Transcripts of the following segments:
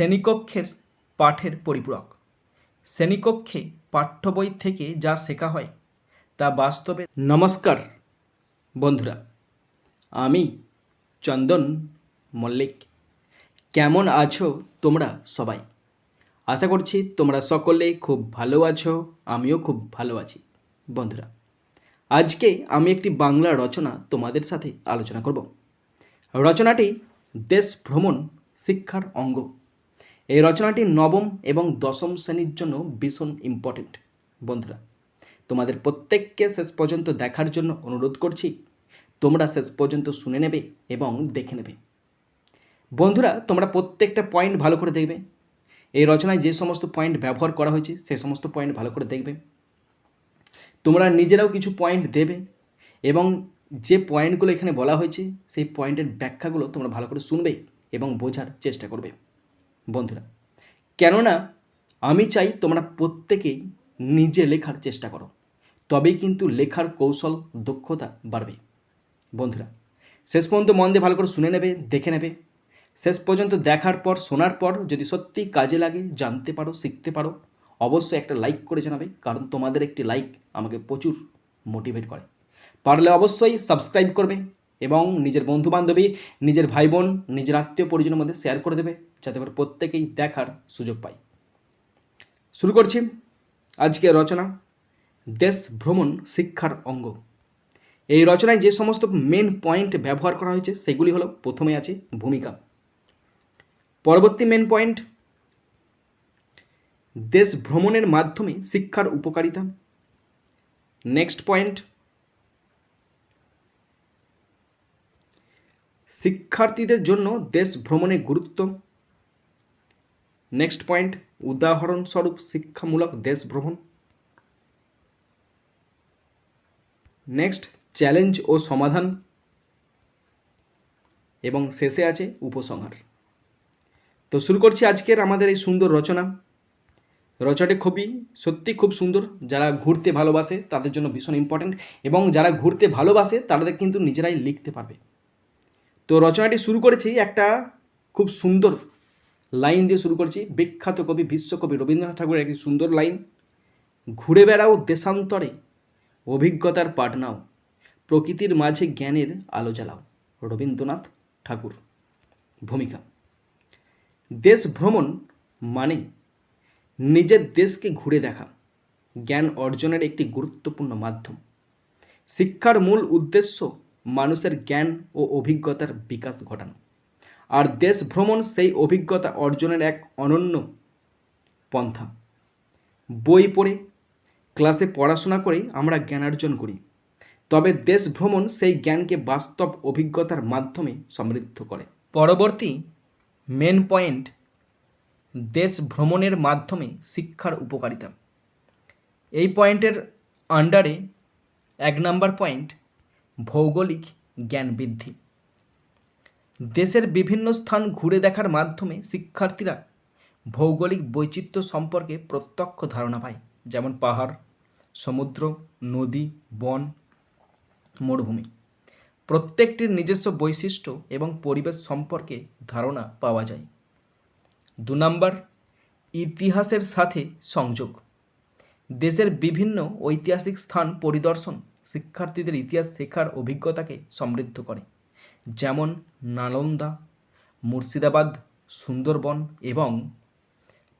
শ্রেণীকক্ষের পাঠের পরিপূরক। শ্রেণীকক্ষে পাঠ্য বই থেকে যা শেখা হয়, তা বাস্তবে নমস্কার, বন্ধুরা। আমি চন্দন মল্লিক। কেমন আছো তোমরা সবাই? আশা করছি তোমরা সকলে খুব ভালো আছো, আমিও খুব ভালো আছি, বন্ধুরা। আজকে আমি একটি বাংলা রচনা তোমাদের সাথে আলোচনা করব। রচনাটি দেশ ভ্রমণ শিক্ষার অঙ্গ। এই রচনাটি নবম এবং দশম শ্রেণির জন্য ভীষণ ইম্পর্টেন্ট বন্ধুরা, তোমাদের প্রত্যেককে শেষ পর্যন্ত দেখার জন্য অনুরোধ করছি, তোমরা শেষ পর্যন্ত শুনে নেবে এবং দেখে নেবে। বন্ধুরা, তোমরা প্রত্যেকটা পয়েন্ট ভালো করে দেখবে। এই রচনায় যে সমস্ত পয়েন্ট ব্যবহার করা হয়েছে সেই সমস্ত পয়েন্ট ভালো করে দেখবে। তোমরা নিজেরাও কিছু পয়েন্ট দেবে এবং যে পয়েন্টগুলো এখানে বলা হয়েছে, সেই পয়েন্টের ব্যাখ্যাগুলো তোমরা ভালো করে শুনবে এবং বোঝার চেষ্টা করবে। বন্ধুরা, কেননা আমি চাই তোমরা প্রত্যেকেই নিজে লেখার চেষ্টা করো, তবেই কিন্তু লেখার কৌশল, দক্ষতা বাড়বে। বন্ধুরা, শেষ পর্যন্ত মন দিয়ে ভালো করে শুনে নেবে, দেখে নেবে। শেষ পর্যন্ত দেখার পর, শোনার পর যদি সত্যি কাজে লাগে, জানতে পারো, শিখতে পারো, অবশ্যই একটা লাইক করে জানাবে, কারণ তোমাদের একটি লাইক আমাকে প্রচুর মোটিভেট করে। পারলে অবশ্যই সাবস্ক্রাইব করবে এবং নিজের বন্ধু বান্ধবী নিজের ভাই বোন নিজের আত্মীয় পরিজনের মধ্যে শেয়ার করে দেবে যাতে করে প্রত্যেকেই দেখার সুযোগ পায়। শুরু করছি আজকে রচনা, দেশ ভ্রমণ শিক্ষার অঙ্গ। এই রচনায় যে সমস্ত মেন পয়েন্ট ব্যবহার করা হয়েছে, সেগুলি হলো প্রথমে আছে ভূমিকা। পরবর্তী মেন পয়েন্ট দেশ ভ্রমণের মাধ্যমে শিক্ষার উপকারিতা। নেক্সট পয়েন্ট শিক্ষার্থীদের জন্য দেশ ভ্রমণের গুরুত্ব। নেক্সট পয়েন্ট উদাহরণস্বরূপ শিক্ষামূলক দেশ ভ্রমণ। নেক্সট চ্যালেঞ্জ ও সমাধান। এবং শেষে আছে উপসংহার। তো শুরু করছি আজকের আমাদের এই সুন্দর রচনা। রচনাটি খুবই সত্যি খুব সুন্দর। যারা ঘুরতে ভালোবাসে তাদের জন্য ভীষণ ইম্পর্ট্যান্ট এবং যারা ঘুরতে ভালোবাসে তাদের কিন্তু নিজেরাই লিখতে পারবে। তো রচনাটি শুরু করেছি একটা খুব সুন্দর লাইন দিয়ে শুরু করছি। বিখ্যাত কবি, বিশ্বকবি রবীন্দ্রনাথ ঠাকুরের একটি সুন্দর লাইন, ঘুরে বেড়াও দেশান্তরে, অভিজ্ঞতার পাঠ নাও, প্রকৃতির মাঝে জ্ঞানের আলো জ্বালাও, রবীন্দ্রনাথ ঠাকুর। ভূমিকা, দেশ ভ্রমণ মানে নিজের দেশকে ঘুরে দেখা, জ্ঞান অর্জনের একটি গুরুত্বপূর্ণ মাধ্যম। শিক্ষার মূল উদ্দেশ্য মানুষের জ্ঞান ও অভিজ্ঞতার বিকাশ ঘটানো। আর দেশ ভ্রমণ সেই অভিজ্ঞতা অর্জনের এক অনন্য পন্থা। বই পড়ে, ক্লাসে পড়াশোনা করে আমরা জ্ঞানার্জন করি। তবে দেশ ভ্রমণ সেই জ্ঞানকে বাস্তব অভিজ্ঞতার মাধ্যমে সমৃদ্ধ করে। পরবর্তী মেন পয়েন্ট, দেশ ভ্রমণের মাধ্যমে শিক্ষার উপকারিতা। এই পয়েন্টের আন্ডারে এক নাম্বার পয়েন্ট ভৌগোলিক জ্ঞান বৃদ্ধি। দেশের বিভিন্ন স্থান ঘুরে দেখার মাধ্যমে শিক্ষার্থীরা ভৌগোলিক বৈচিত্র্য সম্পর্কে প্রত্যক্ষ ধারণা পায়, যেমন পাহাড়, সমুদ্র, নদী, বন, মরুভূমি। প্রত্যেকটির নিজস্ব বৈশিষ্ট্য এবং পরিবেশ সম্পর্কে ধারণা পাওয়া যায়। দু নম্বর, ইতিহাসের সাথে সংযোগ। দেশের বিভিন্ন ঐতিহাসিক স্থান পরিদর্শন শিক্ষার্থীদের ইতিহাস শেখার অভিজ্ঞতাকে সমৃদ্ধ করে। যেমন নালন্দা, মুর্শিদাবাদ, সুন্দরবন এবং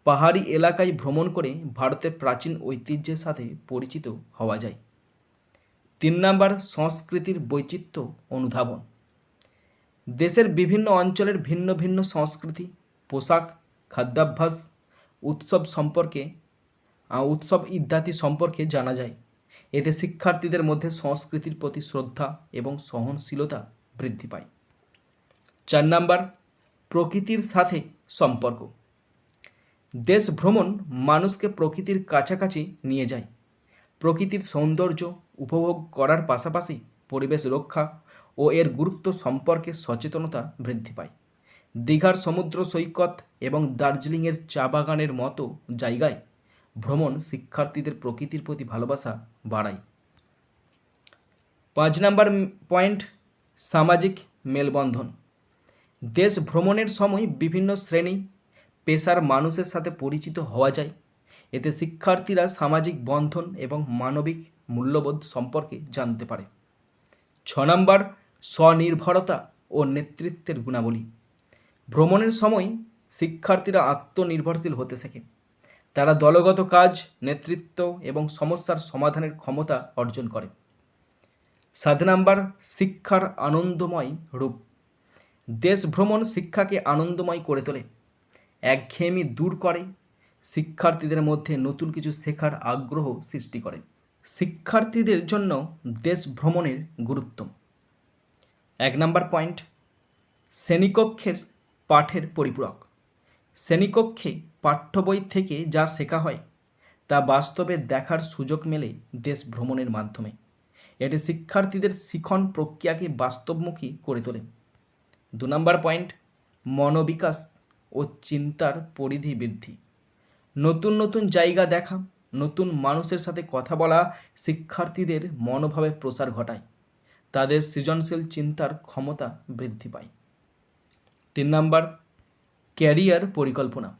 পাহাড়ি এলাকায় ভ্রমণ করে ভারতের প্রাচীন ঐতিহ্যের সাথে পরিচিত হওয়া যায়। তিন নাম্বার, সংস্কৃতির বৈচিত্র্য অনুধাবন। দেশের বিভিন্ন অঞ্চলের ভিন্ন ভিন্ন সংস্কৃতি, পোশাক, খাদ্যাভ্যাস, উৎসব সম্পর্কে উৎসব ইত্যাদি সম্পর্কে জানা যায়। এতে শিক্ষার্থীদের মধ্যে সংস্কৃতির প্রতি শ্রদ্ধা এবং সহনশীলতা বৃদ্ধি পায়। চার নাম্বার, প্রকৃতির সাথে সম্পর্ক। দেশ ভ্রমণ মানুষকে প্রকৃতির কাছাকাছি নিয়ে যায়। প্রকৃতির সৌন্দর্য উপভোগ করার পাশাপাশি পরিবেশ রক্ষা ও এর গুরুত্ব সম্পর্কে সচেতনতা বৃদ্ধি পায়। দীঘার সমুদ্র সৈকত এবং দার্জিলিংয়ের চা বাগানের মতো জায়গায় ভ্রমণ শিক্ষার্থীদের প্রকৃতির প্রতি ভালোবাসা বাড়ায়। পাঁচ নাম্বার পয়েন্ট, সামাজিক মেলবন্ধন। দেশ ভ্রমণের সময় বিভিন্ন শ্রেণি, পেশার মানুষের সাথে পরিচিত হওয়া যায়। এতে শিক্ষার্থীরা সামাজিক বন্ধন এবং মানবিক মূল্যবোধ সম্পর্কে জানতে পারে। ছ নম্বর, স্বনির্ভরতা ও নেতৃত্বের গুণাবলী। ভ্রমণের সময় শিক্ষার্থীরা আত্মনির্ভরশীল হতে শেখে। তারা দলগত কাজ, নেতৃত্ব এবং সমস্যার সমাধানের ক্ষমতা অর্জন করে। সাত নাম্বার, শিক্ষার আনন্দময় রূপ। দেশ ভ্রমণ শিক্ষাকে আনন্দময় করে তোলে। একঘেয়েমি দূর করে। শিক্ষার্থীদের মধ্যে নতুন কিছু শেখার আগ্রহ সৃষ্টি করে। শিক্ষার্থীদের জন্য দেশ ভ্রমণের গুরুত্ব। এক নাম্বার পয়েন্ট, শ্রেণীকক্ষের পাঠের পরিপূরক। শ্রেণীকক্ষে পাঠ্য বই থেকে যা শেখা হয়, তা বাস্তবে দেখার সুযোগ মেলে দেশ ভ্রমণের মাধ্যমে। এটি শিক্ষার্থীদের শিখন প্রক্রিয়াকে বাস্তবমুখী করে তোলে। দু নম্বর পয়েন্ট, মনোবিকাশ ও চিন্তার পরিধি বৃদ্ধি। নতুন নতুন জায়গা দেখা, নতুন মানুষের সাথে কথা বলা শিক্ষার্থীদের মনোভাবে প্রসার ঘটায়। তাদের সৃজনশীল চিন্তার ক্ষমতা বৃদ্ধি পায়। তিন নম্বর, ক্যারিয়ার পরিকল্পনা।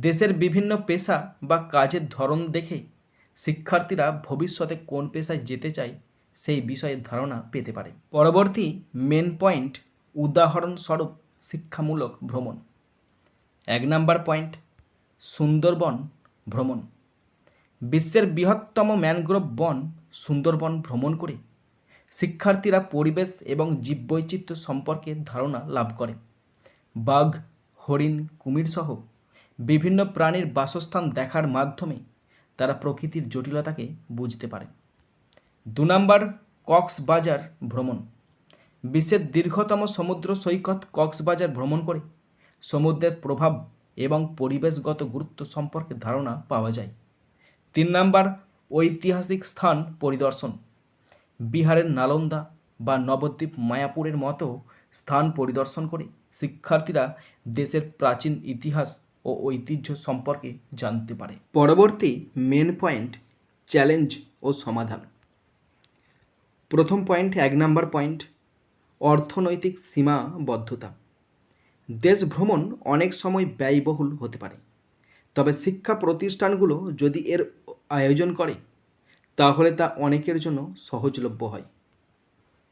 দেশের বিভিন্ন পেশা বা কাজের ধরন দেখে শিক্ষার্থীরা ভবিষ্যতে কোন পেশায় যেতে চায় সেই বিষয়ে ধারণা পেতে পারে। পরবর্তী মেন পয়েন্ট উদাহরণস্বরূপ শিক্ষামূলক ভ্রমণ। এক নাম্বার পয়েন্ট সুন্দরবন ভ্রমণ। বিশ্বের বৃহত্তম ম্যানগ্রোভ বন সুন্দরবন ভ্রমণ করে শিক্ষার্থীরা পরিবেশ এবং জীববৈচিত্র্য সম্পর্কে ধারণা লাভ করে। বাঘ, হরিণ, কুমির সহ বিভিন্ন প্রাণীর বাসস্থান দেখার মাধ্যমে তারা প্রকৃতির জটিলতাকে বুঝতে পারে। দু নম্বর, কক্সবাজার ভ্রমণ। বিশ্বের দীর্ঘতম সমুদ্র সৈকত কক্সবাজার ভ্রমণ করে সমুদ্রের প্রভাব এবং পরিবেশগত গুরুত্ব সম্পর্কে ধারণা পাওয়া যায়। তিন নাম্বার, ঐতিহাসিক স্থান পরিদর্শন। বিহারের নালন্দা বা নবদ্বীপ মায়াপুরের মতো স্থান পরিদর্শন করে শিক্ষার্থীরা দেশের প্রাচীন ইতিহাস ও ঐতিহ্য সম্পর্কে জানতে পারে। পরবর্তী মেন পয়েন্ট চ্যালেঞ্জ ও সমাধান। প্রথম পয়েন্ট এক নাম্বার পয়েন্ট অর্থনৈতিক সীমাবদ্ধতা। দেশ ভ্রমণ অনেক সময় ব্যয়বহুল হতে পারে। তবে শিক্ষা প্রতিষ্ঠানগুলো যদি এর আয়োজন করে, তাহলে তা অনেকের জন্য সহজলভ্য হয়।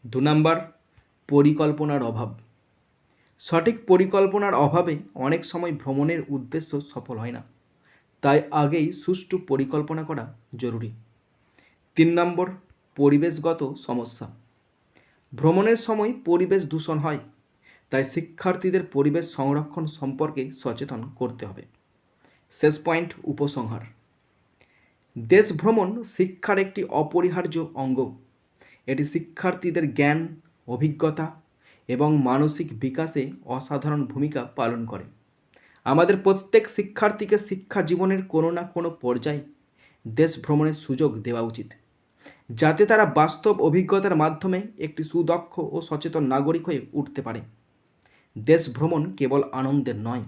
দু নাম্বার পরিকল্পনার অভাব। সঠিক পরিকল্পনার অভাবে অনেক সময় ভ্রমণের উদ্দেশ্য সফল হয় না। তাই আগেই সুষ্ঠু পরিকল্পনা করা জরুরি। তিন নম্বর, পরিবেশগত সমস্যা। ভ্রমণের সময় পরিবেশ দূষণ হয়, তাই শিক্ষার্থীদের পরিবেশ সংরক্ষণ সম্পর্কে সচেতন করতে হবে। শেষ পয়েন্ট, উপসংহার। দেশ ভ্রমণ শিক্ষার একটি অপরিহার্য অঙ্গ। এটি শিক্ষার্থীদের জ্ঞান, অভিজ্ঞতা এবং মানসিক বিকাশে অসাধারণ ভূমিকা পালন করে। আমাদের প্রত্যেক শিক্ষার্থীকে শিক্ষা জীবনের কোনো না কোনো পর্যায়ে দেশ ভ্রমণের সুযোগ দেওয়া উচিত, যাতে তারা বাস্তব অভিজ্ঞতার মাধ্যমে একটি সুদক্ষ ও সচেতন নাগরিক হয়ে উঠতে পারে। দেশ ভ্রমণ কেবল আনন্দের নয়,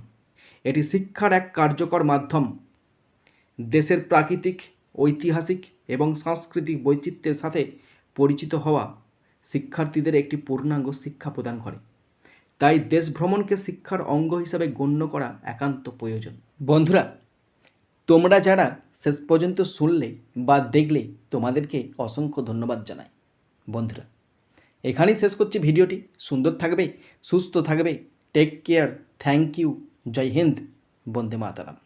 এটি শিক্ষার এক কার্যকর মাধ্যম। দেশের প্রাকৃতিক, ঐতিহাসিক এবং সাংস্কৃতিক বৈচিত্র্যের সাথে পরিচিত হওয়া শিক্ষার্থীদের একটি পূর্ণাঙ্গ শিক্ষা প্রদান করে। তাই দেশ ভ্রমণকে শিক্ষার অঙ্গ হিসাবে গণ্য করা একান্ত প্রয়োজন। বন্ধুরা, তোমরা যারা শেষ পর্যন্ত শুনলে বা দেখলে, তোমাদেরকে অসংখ্য ধন্যবাদ জানাই। বন্ধুরা, এখানেই শেষ করছি ভিডিওটি। সুন্দর থাকবে, সুস্থ থাকবে। টেক কেয়ার থ্যাংক ইউ জয় হিন্দ বন্দে মাতারাম